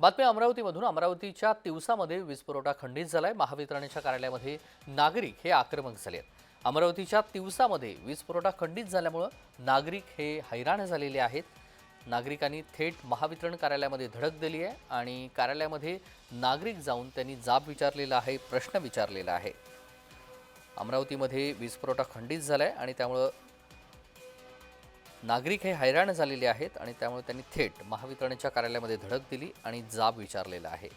बातमी अमरावतीमधून. अमरावतीच्या तिवसामध्ये वीज पुरवठा खंडित झालाय. महावितरणच्या कार्यालयामध्ये नागरिक हे आक्रमक झाले आहेत. अमरावतीच्या तिवसामध्ये वीज पुरवठा खंडित झाल्यामुळं नागरिक हे हैराण झालेले आहेत. नागरिकांनी थेट महावितरण कार्यालयामध्ये धडक दिली आहे आणि कार्यालयामध्ये नागरिक जाऊन त्यांनी जाब विचारलेला आहे प्रश्न विचारलेला आहे. अमरावतीमध्ये वीज पुरवठा खंडित झाला आहे आणि त्यामुळं नागरिक हे हैराण झालेले आहेत आणि त्यामुळे त्यांनी थेट महावितरणच्या कार्यालयामध्ये धडक दिली आणि जाब विचारलेला आहे.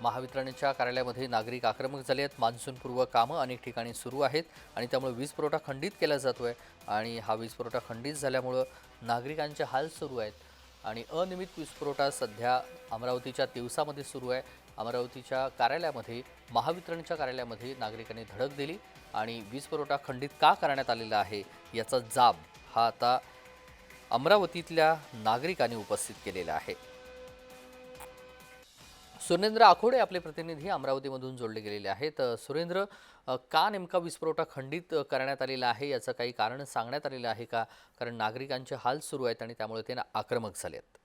महावितरणच्या कार्यालयामध्ये नागरिक आक्रमक झाले आहेत मान्सूनपूर्व कामं अनेक ठिकाणी सुरू आहेत आणि त्यामुळे वीज पुरवठा खंडित केला जातो आहे आणि हा वीज पुरवठा खंडित झाल्यामुळं नागरिकांचे हाल सुरू आहेत. आणि अनियमित वीज पुरवठा सध्या अमरावतीच्या दिवसामध्ये सुरू आहे. अमरावतीच्या कार्यालयामध्ये महावितरणच्या कार्यालयामध्ये नागरिकांनी धडक दिली आणि वीज पुरवठा खंडित का करण्यात आलेला आहे याचा जाब हा आता अमरावतीतल्या नागरिकांनी उपस्थित केलेला आहे. सुरेंद्र आखोडे आपले प्रतिनिधी अमरावतीमधून जोडले गेलेले आहेत. सुरेंद्र का नेमका वीज पुरवठा खंडित करण्यात आलेला आहे याचं काही कारण सांगण्यात आलेलं आहे का? कारण नागरिकांचे हाल सुरू आहेत आणि त्यामुळे ते आक्रमक झालेत.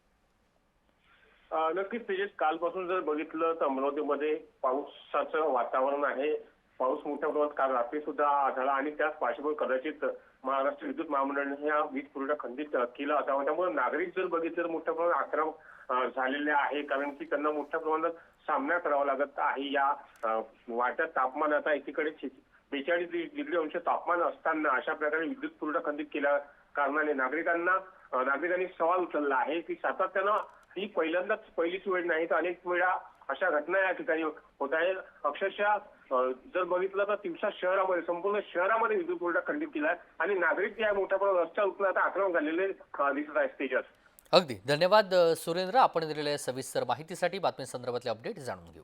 आहेत नक्कीच तेजस कालपासून जर बघितलं तर अमरावतीमध्ये पावसाचं वातावरण आहे. पाऊस मोठ्या प्रमाणात काल रात्री सुद्धा झाला आणि त्याच पार्श्वभूमीवर कदाचित महाराष्ट्र विद्युत महामंडळाने हा वीज पुरवठा खंडित केला असावा. त्यामुळे नागरिक जर बघितलं तर मोठ्या प्रमाणात आक्रम झालेले आहे. कारण की त्यांना मोठ्या प्रमाणात सामना करावा लागत आहे. या वाढत्या वाढत्या तापमानाचा एकीकडे बेचाळीस डिग्री अंश तापमान असताना अशा प्रकारे विद्युत पुरवठा खंडित केल्या कारणाने नागरिकांना नागरिकांनी सवाल उचलला आहे की सातत्यानं ही पहिल्यांदाच पहिलीच वेळ नाही तर अनेक वेळा अशा घटना या ठिकाणी होत आहे अक्षरशः जर बघितलं तर तिवसा शहरामध्ये संपूर्ण शहरामध्ये विद्युत पुरवठा खंडित केला आहे आणि नागरिक या मोठ्या प्रमाणात रस्त्यावर उतरले आता आक्रमक झालेले दिसत आहेत तेजस. अगदी. धन्यवाद सुरेंद्र. आपण दिलेल्या सविस्तर माहितीसाठी बातमी संदर्भातले अपडेट जाणून घेऊ.